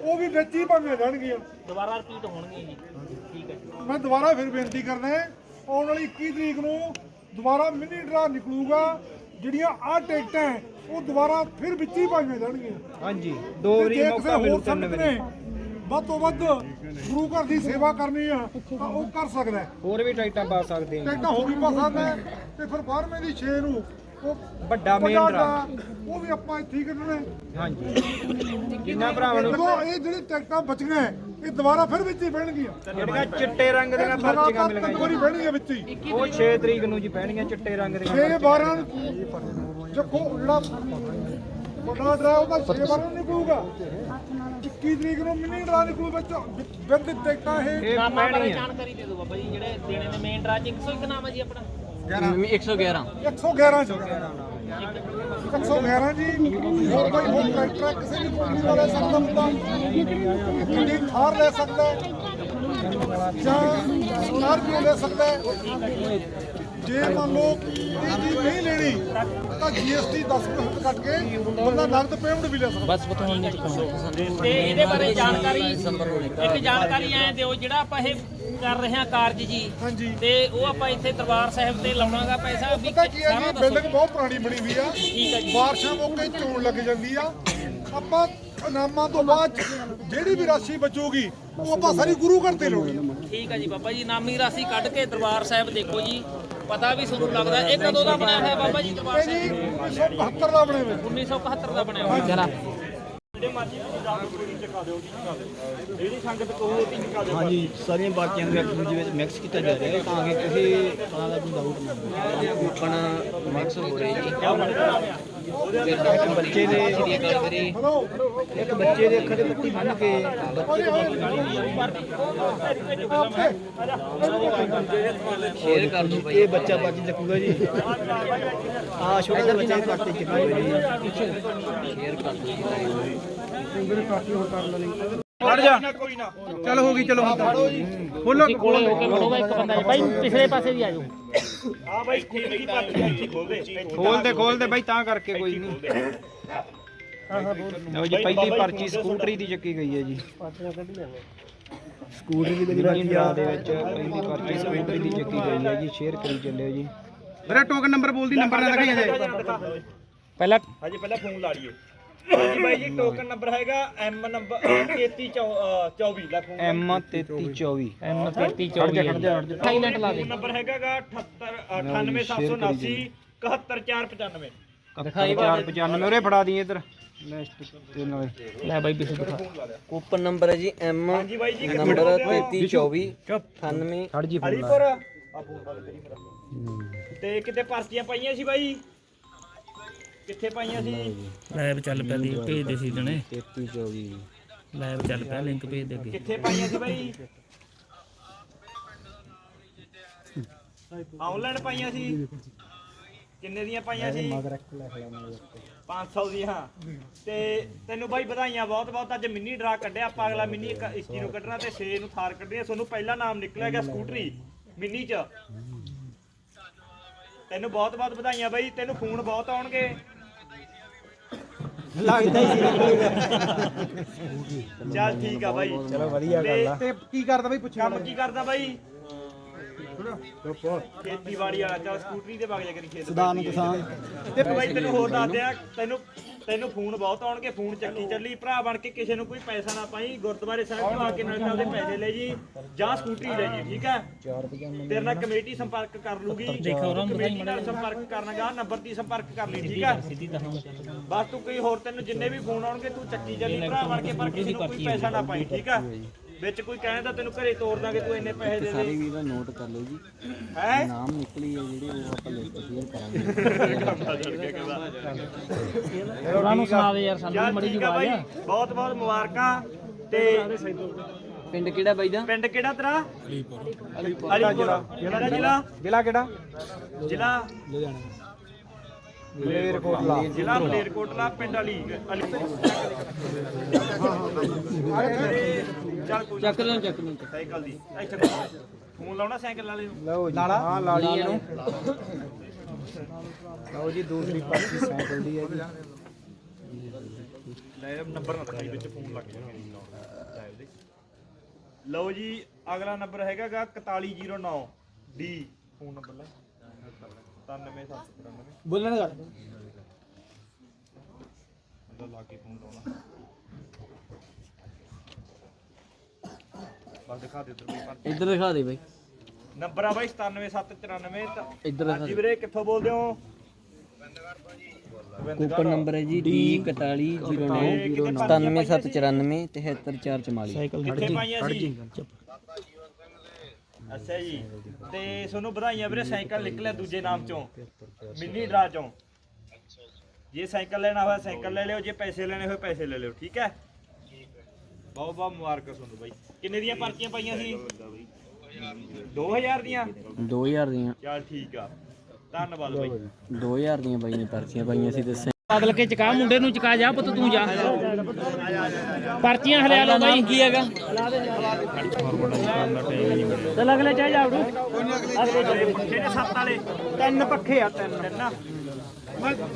ਉਹ ਵੀ ਵਿੱਚ ਹੀ ਭਾਵੇਂ ਜਾਣਗੀਆਂ ਦੁਬਾਰਾ ਰਿਪੀਟ ਹੋਣਗੇ ਜੀ। ਠੀਕ ਹੈ ਮੈਂ ਦੁਬਾਰਾ ਫਿਰ ਬੇਨਤੀ ਕਰਦਾ ਆਉਣ ਵਾਲੀ 21 ਤਰੀਕ ਨੂੰ ਦੁਬਾਰਾ ਮਿੰਨੀ ਡਰਾ ਨਿਕਲੂਗਾ। ਜਿਹੜੀਆਂ ਆਹ ਟਿਕਟਾਂ ਹੈ, ਉਹ ਦੁਬਾਰਾ ਫਿਰ ਵਿੱਚ ਹੀ ਪਾਈਆਂ ਜਾਣਗੀਆਂ ਹਾਂਜੀ ਦੋ ਵਾਰੀ ਜੇ ਮੌਕਾ ਮਿਲੂ ਹੋਰ ਤਿੰਨ ਸੰਗਤ ਵਾਰੀ ਨੇ ਵੱਧ ਤੋਂ ਵੱਧ ਗੁਰੂ ਘਰ ਦੀ ਸੇਵਾ ਕਰਨੀ ਆ ਤਾਂ ਉਹ ਕਰ ਸਕਦਾ ਹੈ। ਹੋਰ ਵੀ ਟਾਈਟਾਂ ਪਾ ਸਕਦੇ ਆ ਟਿਕਟਾਂ ਹੋ ਵੀ ਪਾ ਸਕਦਾ ਹੈ ਤੇ ਫਿਰ 12ਵੇਂ ਦੀ 6 ਨੂੰ ਉਹ ਵੱਡਾ ਵੱਡਾ ਡਰਾ। ਉਹ ਵੀ ਆਪਾਂ ਇੱਥੇ ਹੀ ਕੱਢਣਾ ਹੈ। ਹਾਂਜੀ ਕਿੰਨਾ ਭਰਾਵਾਂ ਨੂੰ ਇਹ ਜਿਹੜੀ ਟਿਕਟਾਂ ਬਚੀਆਂ ਹੈ, ਇਹ ਦੁਬਾਰਾ ਫਿਰ ਵਿੱਚ ਹੀ ਪੈਣਗੀਆਂ। ਜਿਹੜੀਆਂ ਚਿੱਟੇ ਰੰਗ ਦੀਆਂ ਪਰਚੀਆਂ ਲਗਾਤਾਰ ਮਿਲ ਤਿੰਨ ਵਾਰੀ ਗਈਆਂ ਪੈਣਗੀਆਂ ਵਿੱਚ ਹੀ। ਉਹ 6 ਤਰੀਕ ਨੂੰ ਜੀ ਪੈਣਗੀਆਂ ਚਿੱਟੇ ਰੰਗ ਦੀਆਂ 6 12 ਦੇਖੋ ਜਿਹੜਾ ਵੱਡਾ ਡਰਾ ਉਹਦਾ 6 12 ਨਿਕਲੂਗਾ। 21 ਤਰੀਕ ਨੂੰ ਮਿੰਨੀ ਡਰਾ ਨਿਕਲੂ ਵਿੱਚ। ਵਿਦ ਟਿਕਟਾਂ ਇਹ ਇਹ ਨਾਮਾਂ ਬਾਰੇ ਪੈਣਗੀਆਂ। ਜਾਣਕਾਰੀ ਦੇ ਦਿਓ ਬਾਬਾ ਜੀ ਜਿਹੜੇ ਦੇਣੇ ਨੇ ਮੇਨ ਡਰਾ ਚ 101 ਨਾਮ ਹੈ ਜੀ ਆਪਣਾ। 111 111 ਚ। 111 ਜੀ ਹੋਰ ਕੋਈ ਹੋਰ ਟਰੈਕਟਰ ਹੈ, ਕਿਸੇ ਵੀ ਕੰਪਨੀ ਦਾ ਲੈ ਸਕਦਾ ਬੰਦਾ ਗੱਡੀ ਥਾਰ ਲੈ ਸਕਦਾ ਹੈ, ਜਾਂ ਸਕਾਰਪੀਓ ਲੈ ਸਕਦਾ ਹੈ। ਜੇ ਮੰਨ ਲਓ ਇਹ ਚੀਜ਼ ਨਹੀਂ ਲੈਣੀ ਤਾਂ ਜੀਐਸਟੀ 10% ਕੱਟ ਕੇ ਬੰਦਾ ਨਗਦ ਪੇਮੈਂਟ ਵੀ ਲੈ ਸਕਦਾ। ਬਸ ਬਤਾਉਣ ਨਹੀਂ ਚੁੱਕਣਾ ਤੇ ਇਹਦੇ ਬਾਰੇ ਜਾਣਕਾਰੀ ਇੱਕ ਜਾਣਕਾਰੀ ਐ ਦਿਓ ਜਿਹੜਾ ਆਪਾਂ ਇਹ ਕਰ ਰਹੇ ਹਾਂ ਕਾਰਜ ਜੀ। ਤੇ ਉਹ ਆਪਾਂ ਇੱਥੇ ਦਰਬਾਰ ਸਾਹਿਬ ਤੇ ਲਾਉਣਾਗਾ ਪੈਸਾ। ਵੀ ਪਤਾ ਕੀ ਹੈ ਸਾਰਾ ਜੀ ਦੱਸੋ। ਬਿਲਡਿੰਗ ਬਹੁਤ ਪੁਰਾਣੀ ਬਣੀ ਹੋਈ ਆ। ਠੀਕ ਹੈ ਜੀ। ਬਾਰਿਸ਼ਾਂ ਮੌਕੇ ਚੋਣ ਲੱਗ ਜਾਂਦੀ ਆ। ਆਪਾਂ ਇਨਾਮਾਂ ਤੋਂ ਬਾਅਦ ਜਿਹੜੀ ਵੀ ਰਾਸ਼ੀ ਬਚੂਗੀ ਉਹ ਆਪਾਂ ਸਾਰੀ ਗੁਰੂ ਘਰ ਤੇ ਲਾਉਣੀ ਠੀਕ ਹੈ ਜੀ ਬਾਬਾ ਜੀ ਨਾਮੀ ਰਾਸ਼ੀ ਕੱਢ ਕੇ ਦਰਬਾਰ ਸਾਹਿਬ ਦੇਖੋ ਜੀ। ਪਤਾ ਵੀ ਤੁਹਾਨੂੰ ਲੱਗਦਾ ਇਹ ਕਦੋਂ ਦਾ ਬਣਿਆ ਹੋਇਆ ਬਾਬਾ ਜੀ ਦਰਬਾਰ ਸਾਹਿਬ? 1972 ਦਾ ਬਣੇ ਹੋਏ 1971 ਦਾ ਬਣਿਆ ਹੋਇਆ। ਹਾਂਜੀ ਸਾਰੀਆਂ ਬਾਕੀਆਂ ਨੂੰ ਇੱਕ ਦੂਜੇ ਵਿੱਚ ਮਿਕਸ ਕੀਤਾ ਜਾ ਰਿਹਾ ਹੈ ਤਾਂ ਕਿ ਕਿਸੇ ਤਰ੍ਹਾਂ ਦਾ ਕੋਈ ਡਾਊਟ ਨਾ ਹੋਵੇ ਕੂਪਨ ਮਿਕਸ ਹੋ ਰਹੀ ਜੀ ਇੱਕ ਬੱਚੇ ਦੇ ਇੱਕ ਬੱਚੇ ਦੇ ਅੱਖਾਂ ਤੇ ਪੱਟੀ ਬੰਨ ਕੇ ਸ਼ੇਅਰ ਕਰ ਦੋ ਇਹ ਬੱਚਾ ਬਾਜੀ ਚੱਕੂਗਾ ਜੀ। ਆ ਛੋਟਾ ਜਿਹਾ ਬੱਚਾ ਕੱਟ ਕੇ ਚੱਕੂਗਾ ਜੀ। ਸ਼ੇਅਰ ਕਰ ਦੋ ਹਟ ਜਾ। ਚਲ ਹੋ ਗਈ ਚਲੋ ਖੋਲੋ। ਕੋਲੇ ਹੋ ਕੇ ਖੜੋਗਾ ਇੱਕ ਬੰਦਾ ਜੀ। ਭਾਈ ਪਿਛਲੇ ਪਾਸੇ ਵੀ ਆ ਜਾਓ। ਖੋਲ ਦੇ ਖੋਲ ਦੇ। ਬਾਈ ਤਾਂ ਕਰਕੇ ਕੋਈ ਨਹੀਂ। ਲਓ ਜੀ ਪਹਿਲੀ ਪਰਚੀ ਸਕੂਟਰੀ ਦੀ ਚੱਕੀ ਗਈ ਹੈ ਜੀ। ਸਕੂਟਰੀ ਦੀ ਲੱਗੀ ਦੇ ਵਿੱਚ ਪਹਿਲੀ ਪਰਚੀ ਸਕੂਟਰੀ ਦੀ ਚੱਕੀ ਗਈ ਹੈ ਜੀ ਸ਼ੇਅਰ ਕਰੀ ਚੱਲਿਓ ਜੀ। ਮੇਰਾ ਟੋਕਨ ਨੰਬਰ ਬੋਲਦੀ ਨੰਬਰ ਨਾ ਲਗਾਈ ਜੇ ਪਹਿਲਾਂ ਹਾਂਜੀ ਪਹਿਲਾਂ ਫੋਨ ਲਾ ਲਈਏ। ਹਾਂਜੀ ਬਾਈ ਜੀ ਟੋਕਨ ਨੰਬਰ ਹੈਗਾ ਐਮ ਨੰਬਰ 3324 ਦਾ ਫੋਨ M 3324 ਐਮ 33 ਖੜ ਜਾ ਖੜ ਜਾ। ਖੜ ਜਾ। ਸਾਈਲੈਂਟ ਲਾ ਦੇ। ਨੰਬਰ ਹੈਗਾਗਾ 78 98779 71495 495 ਉਰੇ ਫੜਾ ਦੀ ਇਧਰ। ਲੈ ਬਾਈ ਪਿੱਛੇ ਦਿਖਾ। ਕੂਪਨ ਨੰਬਰ ਹੈ ਜੀ ਐਮ ਹਾਂਜੀ ਬਾਈ ਜੀ ਨੰਬਰ 3324 98 ਖੜ ਜੀ ਫੋਨ ਹਰੀਪੁਰ ਲਾ ਤੇ ਕਿਤੇ ਪਰਚੀਆਂ ਪਾਈਆਂ ਸੀ ਬਾਈ? ਕਿੱਥੇ ਪਾਈਆਂ ਸੀ? ਲਾਈਵ ਚੱਲ ਪਿਆ ਦੀ ਭੇਜ ਦੇ ਸੀ ਜਣੇ। 3324 ਲਾਈਵ ਚੱਲ ਪਿਆ ਲਿੰਕ ਭੇਜ ਦੇ ਅੱਗੇ। ਕਿੱਥੇ ਪਾਈਆਂ ਸੀ ਬਾਈ? ਆਨਲਾਈਨ ਪਾਈਆਂ ਸੀ। ਕਿੰਨੇ ਦੀਆਂ ਪਾਈਆਂ ਸੀ? 500 ਦੀਆਂ। ਤੇ ਤੈਨੂੰ ਬਾਈ ਵਧਾਈਆਂ ਬਹੁਤ ਬਹੁਤ। ਅੱਜ ਮਿੰਨੀ ਡਰਾ ਕੱਢਿਆ ਆਪਾਂ ਅਗਲਾ ਮਿੰਨੀ 21 ਨੂੰ ਕੱਢਣਾ ਤੇ 6 ਨੂੰ ਥਾਰ ਕੱਢਣੀ ਆ। ਤੁਹਾਨੂੰ ਪਹਿਲਾ ਨਾਮ ਨਿਕਲਿਆ ਗਿਆ ਸਕੂਟਰੀ ਮਿੰਨੀ ਚ। ਤੈਨੂੰ ਬਹੁਤ ਬਹੁਤ ਵਧਾਈਆਂ ਬਾਈ। ਤੈਨੂੰ ਫੋਨ ਬਹੁਤ ਆਉਣਗੇ। ਲੱਗਦਾ ਹੀ ਚੱਲ ਠੀਕ ਆ ਬਾਈ। ਚਲੋ ਵਧੀਆ ਗੱਲ ਆ। ਤੇ ਕੀ ਕਰਦਾ ਬਈ ਪੁੱਛ ਕੰਮ ਕੀ ਕਰਦਾ ਬਾਈ? ਖੇਤੀਬਾੜੀ ਵਾਲਾ ਚੱਲ ਸਕੂਟਰੀ ਤੇ ਵਗ ਜਾ ਕਰੀ ਖੇਤ ਸਦਾਨ ਕਿਸਾਨ। ਤੇ ਬਾਈ ਤੈਨੂੰ ਹੋਰ ਦੱਸ ਦਿਆਂ ਤੈਨੂੰ ਤੈਨੂੰ ਫੋਨ ਬਹੁਤ ਆਉਣਗੇ ਫੋਨ ਚੱਕੀ ਚੱਲੀ। ਭਰਾ ਬਣ ਕੇ ਕਿਸੇ ਨੂੰ ਕੋਈ ਪੈਸਾ ਨਾ ਪਾਈ ਗੁਰਦੁਆਰੇ ਸਾਹਿਬ ਤੋਂ ਆ ਕੇ ਨਾਲ ਆਪਦੇ ਪੈਸੇ ਲੈ ਜੀ ਜਾਂ ਸਕੂਟਰੀ ਲੈ ਜੀ ਠੀਕ ਹੈ? ਤੇਰੇ ਨਾਲ ਕਮੇਟੀ ਸੰਪਰਕ ਕਰ ਲੂਗੀ। ਦੇਖੋ ਉਹਨਾਂ ਨੂੰ ਕਮੇਟੀ ਨਾਲ ਸੰਪਰਕ ਕਰਨਾਗਾ ਨੰਬਰ ਦੀ ਸੰਪਰਕ ਕਰ ਲਈ ਠੀਕ ਹੈ? ਬਸ ਤੂੰ ਕੋਈ ਹੋਰ ਤੈਨੂੰ ਜਿੰਨੇ ਵੀ ਫੋਨ ਆਉਣਗੇ ਤੂੰ ਚੱਕੀ ਚੱਲੀ ਭਰਾ ਬਣ ਕੇ ਪਰ ਕਿਸੇ ਨੂੰ ਕੋਈ ਪੈਸਾ ਨਾ ਪਾਈ ਠੀਕ ਹੈ? ਵਿੱਚ ਕੋਈ ਕਹਿੰਦਾ ਤੈਨੂੰ ਘਰੇ ਤੋੜ ਦਾਂਗੇ ਤੂੰ ਇੰਨੇ ਪੈਸੇ ਦੇ ਸਾਰੇ ਦੇ। ਵੀਰ ਦਾ ਨੋਟ ਕਰ ਲਓ ਜੀ। ਹੈ? ਨਾਮ ਨਿਕਲੀ ਹੈ ਜਿਹੜੀ ਉਹ ਆਪਾਂ ਲਿਸਟ ਸ਼ੇਅਰ ਕਰਾਂਗੇ। ਉਹਨਾਂ ਨੂੰ ਸੁਣਾ ਦੇ ਯਾਰ ਸਾਨੂੰ ਮੜੀ ਆ ਬਾਈ ਬਹੁਤ ਬਹੁਤ ਮੁਬਾਰਕਾਂ ਤੇ ਪਿੰਡ ਕਿਹੜਾ ਬਾਈ ਦਾ? ਪਿੰਡ ਕਿਹੜਾ ਤੇਰਾ? ਅਲੀਪੁਰ। ਅਲੀਪੁਰ। ਜ਼ਿਲ੍ਹਾ। ਕਿਹੜਾ? ਜ਼ਿਲ੍ਹਾ ਜ਼ਿਲ੍ਹਾ ਕਿਹੜਾ? ਜ਼ਿਲ੍ਹਾ? ਮਲੇਰਕੋਟਲਾ ਜ਼ਿਲ੍ਹਾ ਮਲੇਰਕੋਟਲਾ ਪਿੰਡ ਅਲੀ ਅਲੀ ਚੱਲ ਕੋਈ ਚੱਕ ਲਓ ਚੱਕ ਲਓ। ਸਾਈਕਲ ਦੀ। ਇੱਥੇ ਫੋਨ ਲਾਉਣਾ ਸਾਈਕਲ ਵਾਲੇ ਨੂੰ? ਲਓ ਜੀ ਹਾਂ ਲਾ ਲਈ ਇਹਨੂੰ। ਲਓ ਜੀ ਦੂਸਰੀ ਪਰਚੀ ਸਾਈਕਲ ਦੀ ਹੈ ਜੀ। ਲੈ ਨੰਬਰ ਨਾ ਦਿਖਾਈ ਵਿੱਚ ਫੋਨ ਲੱਗ ਜਾਣਗੇ ਲਾਈਵ ਦੇ ਲਓ ਜੀ ਅਗਲਾ ਨੰਬਰ ਹੈਗਾਗਾ 4109 ਡੀ ਫੋਨ ਨੰਬਰ ਲੈ। 97793 ਬੋਲਣ ਕਰ ਲਾ ਕੇ ਫੋਨ ਲਾਉਣਾ। ਬਸ ਦਿਖਾ ਦੇ ਉਧਰ ਬਈ ਇੱਧਰ ਦਿਖਾ ਦੇ ਬਾਈ। ਨੰਬਰ ਆ ਬਾਈ 97794 ਤਾਂ ਇੱਧਰ ਦਿਖਾ ਹਾਂਜੀ ਦੇ। ਵੀਰੇ ਕਿੱਥੋਂ ਬੋਲਦੇ ਹੋ? ਕੂਪਨ ਨੰਬਰ ਹੈ ਜੀ D4109 97794 73444 ਕਿੱਥੇ ਪਾਈਆਂ ਸੀ? ਅੱਛਾ ਜੀ। ਤੇ ਤੁਹਾਨੂੰ ਵਧਾਈਆਂ ਵੀਰੇ ਸਾਈਕਲ ਨਿਕਲਿਆ ਦੂਜੇ ਨਾਮ ਚੋਂ। ਮਿੰਨੀ ਡਰਾ ਚੋਂ। ਜੇ ਸਾਈਕਲ ਲੈਣਾ ਹੋਇਆ ਸਾਈਕਲ ਲੈ ਲਿਓ। ਜੇ ਪੈਸੇ ਲੈਣੇ ਹੋਏ ਪੈਸੇ ਲੈ ਲਿਓ। ਠੀਕ ਹੈ? ਬਹੁਤ ਬਹੁਤ ਮੁਬਾਰਕਾਂ ਤੁਹਾਨੂੰ ਬਾਈ। ਕਿੰਨੇ ਦੀਆਂ ਪਰਚੀਆਂ ਪਾਈਆਂ ਸੀ? 2000 ਦੀਆਂ? 2000 ਦੀਆਂ। ਚੱਲ ਠੀਕ ਆ। ਧੰਨਵਾਦ ਬਾਈ। 2000 ਦੀਆਂ ਬਾਈ ਨੇ ਪਰਚੀਆਂ ਪਾਈਆਂ ਸੀ ਤੇ ਬਦਲ ਕੇ ਚਕਾ ਮੁੰਡੇ ਨੂੰ ਚਕਾ ਜਾ ਪੁੱਤ ਤੂੰ ਜਾ। ਪਰਚੀਆਂ ਹਲਿਆ ਲਓ ਬਾਈ। ਕੀ ਹੈਗਾ? ਚੱਲ ਅਗਲੇ ਚਾਹ ਜਾ ਉੜੂ। ਪੱਖੇ ਨੇ ਸੱਤ ਵਾਲੇ? ਤਿੰਨ ਪੱਖੇ ਆ ਤਿੰਨ ਤਿੰਨ ਨਾ।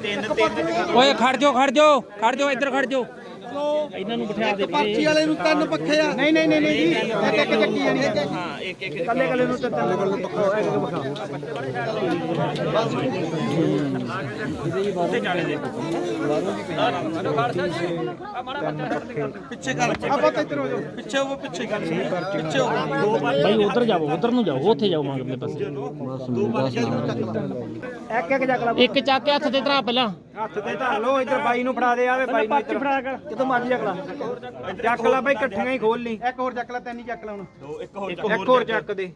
ਤਿੰਨ ਤਿੰਨ ਓਏ ਖੜ ਜਾਓ ਖੜ ਜਾਓ ਖੜ ਜਾਓ ਇੱਧਰ ਖੜ ਜਾਓ। ਇਹਨਾਂ ਨੂੰ ਬਿਠਾ ਦੇ ਵੀਰੇ ਵਾਲੇ ਨੂੰ ਤਿੰਨ ਪੱਖੇ ਆ। ਨਹੀਂ ਨਹੀਂ ਨਹੀਂ ਜੀ ਇੱਕ ਇੱਕ ਚੱਕੀ ਜਾਣੀ ਹੈ ਹਾਂ ਇੱਕ ਇੱਕ ਕੱਲੇ ਕੱਲੇ ਨੂੰ ਤਿੰਨ ਤਿੰਨ ਉੱਤੇ ਜਾਣੇ ਦੇ ਪਿੱਛੇ ਕਰ ਆਪਾਂ ਤਾਂ ਇੱਧਰ ਹੋ ਜਾਓ। ਪਿੱਛੇ ਉਹ ਪਿੱਛੇ ਕਰ। ਪਿੱਛੇ ਹੋ ਦੋ ਬਾਈ ਉਧਰ ਜਾਓ ਉਧਰ ਨੂੰ ਜਾਓ ਉੱਥੇ ਜਾਓ ਮਗਰਲੇ ਪਾਸੇ। ਇੱਕ ਇੱਕ ਚੱਕ ਲਾ। ਇੱਕ ਚੱਕ ਕੇ ਹੱਥ ਤੇ ਧਰਾ ਪਹਿਲਾਂ। ਹੱਥ ਤੇ ਧਰ ਲਓ ਇੱਧਰ ਬਾਈ ਨੂੰ ਫੜਾ ਦੇ ਆਵੇ ਬਾਈ ਨੂੰ ਇੱਧਰ। ਫੜਾ ਕਰ। ਕਿਤੋਂ ਮਰਜ਼ੀ ਚੱਕ ਲਾ। ਚੱਕ ਲਾ ਬਾਈ ਇਕੱਠੀਆਂ ਹੀ ਖੋਲ ਲਈ। ਇੱਕ ਹੋਰ ਚੱਕ ਲੈ ਤਿੰਨ ਚੱਕ ਲਾ ਹੁਣ। ਦੋ ਇੱਕ ਹੋਰ ਇੱਕ ਹੋਰ ਚੱਕ ਦੇ।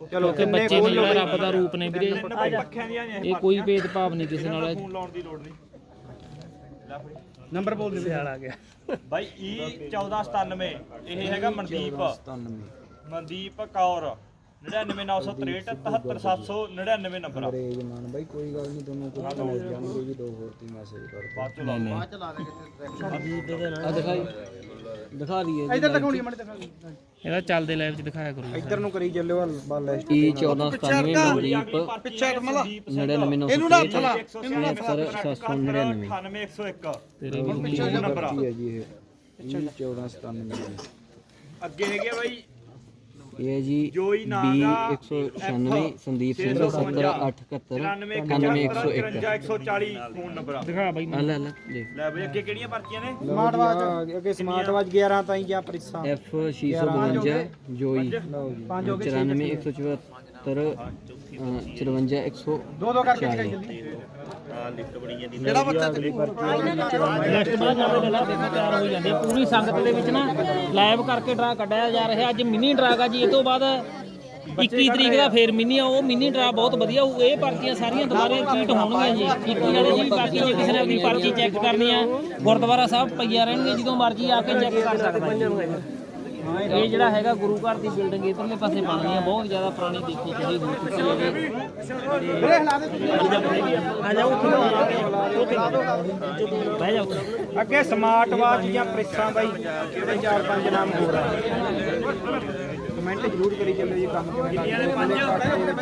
ਚਲੋ ਕਿ ਬੱਚੇ ਨੇ ਜਿਹੜਾ ਰੱਬ ਦਾ ਰੂਪ ਨੇ ਵੀਰੇ। ਇਹ ਕੋਈ ਭੇਦਭਾਵ ਨਹੀਂ ਕਿਸੇ ਨਾਲ। ਫੋਨ ਲਾਉਣ ਦੀ ਲੋੜ ਨਹੀਂ। ਨੰਬਰ ਬੋਲ ਦੇ ਵਿਹਾਲ ਆ ਗਿਆ। ਬਾਈ E 1497 ਇਹ ਹੈਗਾ ਮਨਦੀਪ। ਮਨਦੀਪ ਕੌਰ। 99963 77799 ਨੰਬਰ ਆ। ਜੀ ਮਾਨ ਬਾਈ ਕੋਈ ਗੱਲ ਨਹੀਂ ਤੁਹਾਨੂੰ ਕੁਝ ਮਿਲ ਜਾਣਗੇ ਜੀ ਦੋ ਹੋਰ ਤੀ ਮੈਸੇਜ ਕਰ ਬਾਅਦ ਚੋਂ ਲਾ ਲਓ। ਆ ਦਿਖਾਈ। ਦਿਖਾ ਦਈਏ ਇੱਧਰ ਦਿਖਾਉਣੀ ਮੜ ਦਿਖਾ ਇਹਦਾ ਚੱਲਦੇ ਲਾਈਵ 'ਚ ਦਿਖਾਇਆ ਕਰੋ। ਇੱਧਰ ਨੂੰ ਕਰੀ ਚੱਲਿਓ ਬਾ ਲਿਸਟ E 1497 ਮਨਦੀਪ ਪਿੱਛੇ ਮਲਾ। 999 ਇਹਨੂੰ ਨਾ ਹੱਥ ਲਾ। 799 98101 ਤੇਰੇ ਫੋਨ ਨੰਬਰ ਆ। ਹੈ ਜੀ ਇਹ? E 1497 ਅੱਗੇ ਹੈਗੇ ਬਾਈ ਇਹ ਹੈ ਜੀ ਜੋਈ ਨਾਗਾ 196 ਸੰਦੀਪ ਸਿੰਘ 70871 99101 140 ਫੋਨ ਨੰਬਰ ਆ। ਦਿਖਾ ਬਾਈ ਆ ਲੈ ਲੈ ਦੇਖ। ਲੈ ਬਈ ਅੱਗੇ ਕਿਹੜੀਆਂ ਪਰਚੀਆਂ ਨੇ? ਸਮਾਰਟ ਵਾਚ ਅੱਗੇ ਸਮਾਰਟ ਵਾਚ 11 ਤਾਈਂ ਜਾਂ ਪ੍ਰਿਸਾ। F 652 ਜੋਈ ਲਓ ਜੀ। ਪੰਜ ਹੋ ਗਏ 94 174 54 100 ਦੋ ਦੋ ਕਰਕੇ ਚਕਾਈ ਜਲਦੀ। ਜਿਹੜਾ ਬੱਚਾ ਨੈਕਸਟ ਬਾਅਦ ਜਾਂਦੇ ਗੱਲਾਂ ਦੇਖੋ ਤਿਆਰ ਹੋ ਜਾਂਦੇ ਆ। ਪੂਰੀ ਸੰਗਤ ਦੇ ਵਿੱਚ ਨਾ ਲਾਈਵ ਕਰਕੇ ਡਰਾ ਕੱਢਿਆ ਜਾ ਰਿਹਾ। ਅੱਜ ਮਿੰਨੀ ਡਰਾ ਗਾ ਜੀ ਇਹ ਤੋਂ ਬਾਅਦ 21 ਤਰੀਕ ਦਾ ਫੇਰ ਮਿੰਨੀ ਆ। ਉਹ ਮਿੰਨੀ ਡਰਾ ਬਹੁਤ ਵਧੀਆ ਹੋਊ। ਇਹ ਪਰਚੀਆਂ ਸਾਰੀਆਂ ਦੁਬਾਰੇ ਰਿਪੀਟ ਹੋਣਗੀਆਂ ਜੀ। 21 ਵਾਲੇ ਜੀ ਬਾਕੀ ਜੇ ਕਿਸੇ ਨੇ ਆਪਣੀ ਪਰਚੀ ਚੈੱਕ ਕਰਨੀ ਆ ਗੁਰਦੁਆਰਾ ਸਾਹਿਬ ਪਈਆ ਰਹਿਣਗੇ। ਜਦੋਂ ਮਰਜ਼ੀ ਆ ਕੇ ਚੈੱਕ ਕਰ ਸਕਦਾ ਜੀ। ਇਹ ਜਿਹੜਾ ਹੈਗਾ ਗੁਰੂ ਘਰ ਦੀ ਬਿਲਡਿੰਗ ਇਧਰਲੇ ਪਾਸੇ ਬਣਨੀ ਆ ਬਹੁਤ ਜ਼ਿਆਦਾ ਪੁਰਾਣੀ ਦੇਖੋ ਤੁਸੀਂ ਹੋ ਚੁੱਕੀ ਹੈ ਆ ਜਾਓ ਉੱਥੇ ਬਹਿ ਜਾਓ ਅੱਗੇ ਸਮਾਰਟ ਵਾਚ ਜਾਂ ਪ੍ਰਿਸਾਂ ਬਾਈ ਕਿਹੜੇ ਚਾਰ ਪੰਜ ਨਾਮ ਹੋਰ ਆ। ਕਮੈਂਟ ਜ਼ਰੂਰ ਕਰੀ ਚੱਲਿਓ ਜੀ ਕੰਮ ਕਿਵੇਂ ਕਰਦੇ ਨੇ ਪੰਜ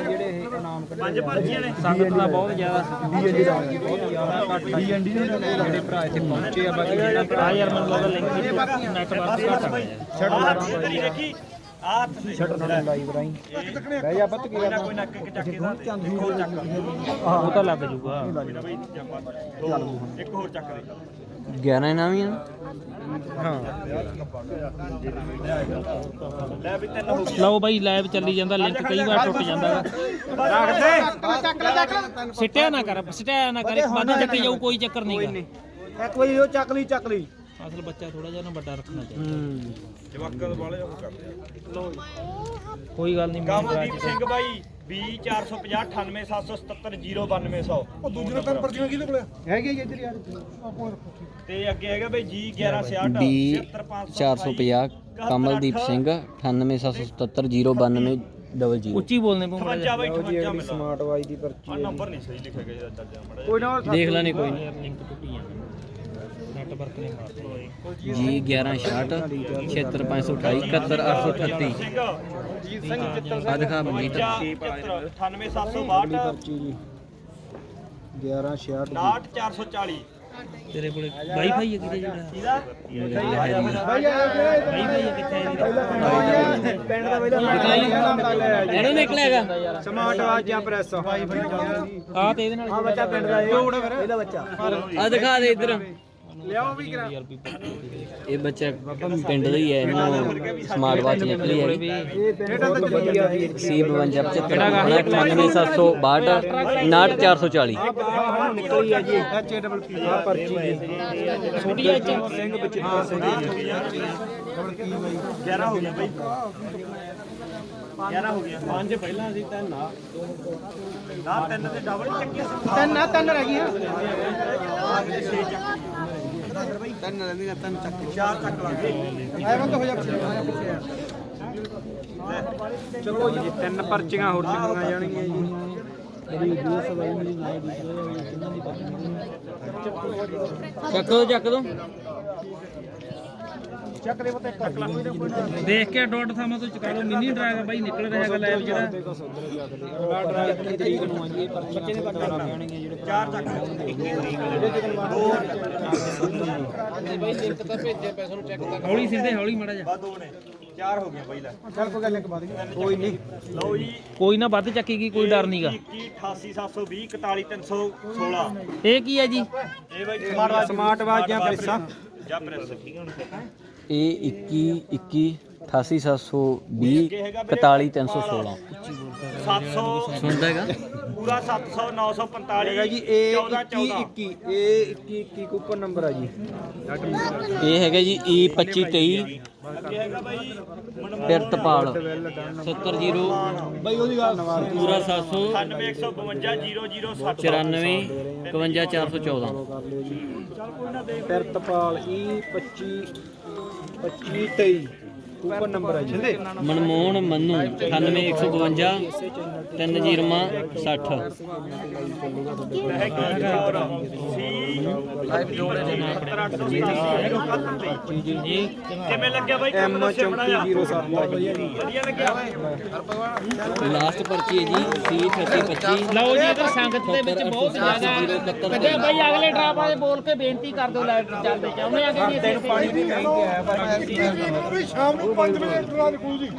ਜਿਹੜੇ ਇਹ ਨਾਮ ਕੱਢੇ ਪੰਜ ਪਰਚੀਆਂ ਨੇ। ਸੰਗਤ ਦਾ ਬਹੁਤ ਜ਼ਿਆਦਾ ਡੀਐਨਡੀ ਦਾ ਬਹੁਤ ਜ਼ਿਆਦਾ ਘੱਟ ਡੀਐਨਡੀ ਦੇ ਸਾਡੇ ਭਰਾ ਇੱਥੇ ਪਹੁੰਚੇ ਆ ਬਾਕੀ ਜਿਹੜਾ ਆ ਯਾਰ ਮੈਨੂੰ ਲੱਗਦਾ ਲਿੰਕ ਨੈਟਵਰਕ ਘੱਟ ਆ ਛੱਡ ਆਹ ਛੱਡ ਨਾਲ ਲਾਈਵ ਰਾਈ ਬਹਿ ਜਾ ਬੱਤ ਕੀ ਕਰਨਾ? ਕੋਈ ਨਾ ਇੱਕ ਇੱਕ ਚੱਕ ਕੇ ਦੇ। ਉਹ ਤਾਂ ਲੱਗ ਜੂਗਾ ਦੋ। ਇੱਕ ਹੋਰ ਚੱਕ ਦੇ। 11 ਨਾਮ ਹੀ। ਆ ਲੈ ਲਓ ਬਾਈ ਲਾਈਵ ਚੱਲੀ ਜਾਂਦਾ ਲਿੰਕ ਕਈ ਵਾਰ ਟੁੱਟ ਜਾਂਦਾ ਰੱਖ ਦੇ ਲੈ ਲੈ ਸਿੱਟਿਆ ਨਾ ਕਰ ਸਿੱਟਿਆ ਨਾ ਕਰ ਇੱਕ ਬੰਦ ਚੱਕੀ ਜਾਊ ਕੋਈ ਚੱਕਰ ਨਹੀਂ ਇੱਕ ਵਾਰੀ ਉਹ ਚੱਕ ਲਈ ਚੱਕ ਲਈ। ਅਸਲ ਬੱਚਾ ਥੋੜਾ ਜਿਹਾ ਨਾ ਵੱਡਾ ਰੱਖਣਾ ਚਾਹੀਦਾ। ਜਵਾਕਾਂ ਦੇ ਵਾਲੇ ਉਹ ਕਰਦੇ ਕੋਈ ਗੱਲ ਨਹੀਂ ਕਮਲਦੀਪ ਸਿੰਘ ਬਾਈ। 20 450 98777 09200 ਉਹ ਦੂਜੇ ਨੇ ਤਿੰਨ ਪਰਚੀਆਂ ਕਿਹਦੇ ਕੋਲੇ ਹੈਗੇ ਜੀ ਇੱਧਰ ਯਾਰ ਤੇ ਅੱਗੇ ਹੈਗਾ ਬਈ ਜੀ 1166 ਡੀ 77528 450 ਕਮਲਦੀਪ ਸਿੰਘ 9877092090 ਉੱਚੀ ਬੋਲਨੇ ਪਊ 58 ਬਾਈ 58 ਮਿਲਾ ਸਮਾਰਟ ਵਾਚ ਦੀ ਪਰਚੀ ਆ ਨੰਬਰ ਨਹੀਂ ਸਹੀ ਲਿਖਿਆ ਗਿਆ ਚਾਚਾ ਮੜਾ ਕੋਈ ਨਾ ਦੇਖ ਲੈਣੇ ਕੋਈ ਨਹੀਂ ਲਿੰਕ ਟੁੱਟੀ ਜਾਂਦਾ ਨੈਟਵਰਕ ਨਹੀਂ ਮਾਰਦਾ ਜੀ 1166 76528 71838 ਸਿੰਘ ਸਿੰਘ ਚਿੱਤਰ ਆ ਦਿਖਾ ਬੰਦੀ ਤਾਂ 98762 ਪਰਚੀ ਜੀ 11 66 69440 ਤੇਰੇ ਕੋਲੇ ਵਾਈਫਾਈ ਹੈ ਕਿਤੇ ਜਿਹੜਾ? ਕਿਹਦਾ? ਭਾਈ ਆ ਵਾਈਫਾਈ ਹੈ ਕਿੱਥੇ ਇਹਦੀ ਪਿੰਡ ਦਾ ਪਹਿਲਾਂ ਇਹਨੂੰ ਨਿਕਲੇਗਾ ਸਮਾਰਟ ਵਾਚ ਜਾਂ ਪ੍ਰੈਸ। ਆ ਤੇ ਇਹਦੇ ਨਾਲ ਬੱਚਾ ਪਿੰਡ ਦਾ ਇਹ। ਇਹਦਾ ਬੱਚਾ। ਆ ਦਿਖਾ ਦੇ ਇੱਧਰ। ਲਿਆਓ ਵੀ ਕਰਾ ਇਹ ਬੱਚਾ ਪਿੰਡ ਦਾ ਹੀ ਹੈ ਇਹਨੂੰ ਸਮਾਰਟ ਵਾਚ ਨਿਕਲੀ ਹੈ। ਸੀ 5275 98762 98440 ਨਿਕਲੀ ਆ ਜੀ ਐਚ ਡਬਲ ਪੀ ਆ ਪਰਚੀ ਜੀ। ਛੋਟੀ ਐਚ ਸਿੰਘ ਬਚਿੱਤਰ ਸਿੰਘ 11 ਹੋ ਗਿਆ ਬਾਈ। 11 ਹੋ ਗਿਆ। ਪੰਜ ਪਹਿਲਾਂ ਸੀ ਤਿੰਨ ਆ ਨਾ ਤਿੰਨ ਤੇ ਡਬਲ ਚੱਕੀ ਸੀ। ਤਿੰਨ ਆ ਤਿੰਨ ਰਹਿ ਗਈਆਂ। ਚਾਰ ਚੱਕ ਲਾਂਗੇ ਐ ਬੰਦ ਹੋ ਜਾ ਚਲੋ ਜੀ ਤਿੰਨ ਪਰਚੀਆਂ ਹੋਰ ਚੱਕੀਆਂ ਜਾਣਗੀਆਂ ਜੀ ਚੱਕ ਦੋ ਚੱਕ ਦੋ। ਦੇਖ ਕੇ ਡੋਟ ਥਾਵਾਂ ਤੋਂ ਚਕਾ ਲਓ। ਮਿੰਨੀ ਡਰਾਗ ਬਾਈ ਨਿਕਲ ਰਿਹਾ ਹੈਗਾ ਲਾਈਵ ਜਿਹੜਾ। ਤਰੀਕ ਨੂੰ ਆ ਜੀ ਇਹ ਬੱਚੇ ਦੇ ਕੱਟ ਜਾਣਗੇ ਜਿਹੜੇ ਚਾਰ ਚੱਕ ਹੌਲੀ ਸਿੰਦੇ ਹੌਲੀ ਮੜਾ ਜਾ ਬਾ ਦੋ ਨੇ। ਚਾਰ ਹੋ ਗਏ ਬਾਈ ਲੈ। ਚੱਲ ਕੋਈ ਗੱਲ ਇੱਕ ਬਾਤ ਕੋਈ ਨਹੀਂ। ਲਓ ਜੀ। ਕੋਈ ਨਾ ਵੱਧ ਚੱਕੇਗੀ ਕੋਈ ਡਰ ਨਹੀਂਗਾ 21 88720 41316 ਇਹ ਕੀ ਹੈ ਜੀ? ਇਹ ਬਾਈ ਸਮਾਰਟ ਵਾਚ ਜਾਂ ਪ੍ਰੈਸਾਂ? ਜਾਂ ਪ੍ਰੈਸ। ਠੀਕ ਹੈ ਇਹ 21 21 88720 41316 700 ਸੁਣਦਾ ਹੈਗਾ? ਪੂਰਾ 700 945 ਹੈਗਾ ਜੀ ਇਹ 14 21 21 ਇਹ 21 21 ਕੂਪਨ ਨੰਬਰ ਆ ਜੀ। ਇਹ ਹੈਗਾ ਜੀ E 2523 ਅੱਗੇ ਹੈਗਾ ਬਾਈ ਪਿਰਤਪਾਲ 70 ਬਾਈ ਉਹਦੀ ਗੱਲ ਨਵਾਜ਼ ਪੂਰਾ 700 9152 0060 94 51414 Pritpal E 25 aqui tem coupon number ਆ ਜੀ। ਮਨਮੋਹਨ ਮੰਨੂ 98152 30 60 ਹੈ ਕੀ ਹੋਰ ਸੀ ਲਾਈਵ ਜੋੜੇ ਦੇ ਨਾਮ ਕਿਵੇਂ ਲੱਗਿਆ ਬਾਈ ਕੰਮ ਐਮ ਦੱਸਿਆ ਬਣਾ ਜਾ 3407 ਵਧੀਆ ਲੱਗਿਆ ਲਾਸਟ ਪਰਚੀ ਹੈ ਜੀ C 3025 ਲਓ ਜੀ ਇਧਰ ਸੰਗਤ ਦੇ ਵਿੱਚ ਬਹੁਤ ਜ਼ਿਆਦਾ ਕੱਢਿਆ ਬਾਈ ਅਗਲੇ ਡਰਾਪਾ ਦੇ ਬੋਲ ਕੇ ਬੇਨਤੀ ਕਰ ਦਿਓ ਲਾਈਵ ਚੱਲਦੇ ਚਾਹੁੰਦੇ ਆ ਕਿ ਜੀ? ਅਸੀਂ ਪਾਣੀ ਦੀ ਵੀ ਸ਼ਾਮ ਨੂੰ 5 ਵਜੇ ਡਰਾ ਨਿਕਲੂ ਜੀ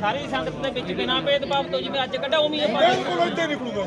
ਸਾਰੀ ਸੰਗਤ ਦੇ ਵਿੱਚ ਬਿਨਾਂ ਭੇਦਭਾਵ ਤੋਂ ਜਿਵੇਂ ਅੱਜ ਕੱਢਿਆ ਉਵੇਂ ਹੀ ਆਪਾਂ ਬਿਲਕੁਲ ਇੱਥੇ ਨਿਕਲੂਗਾ।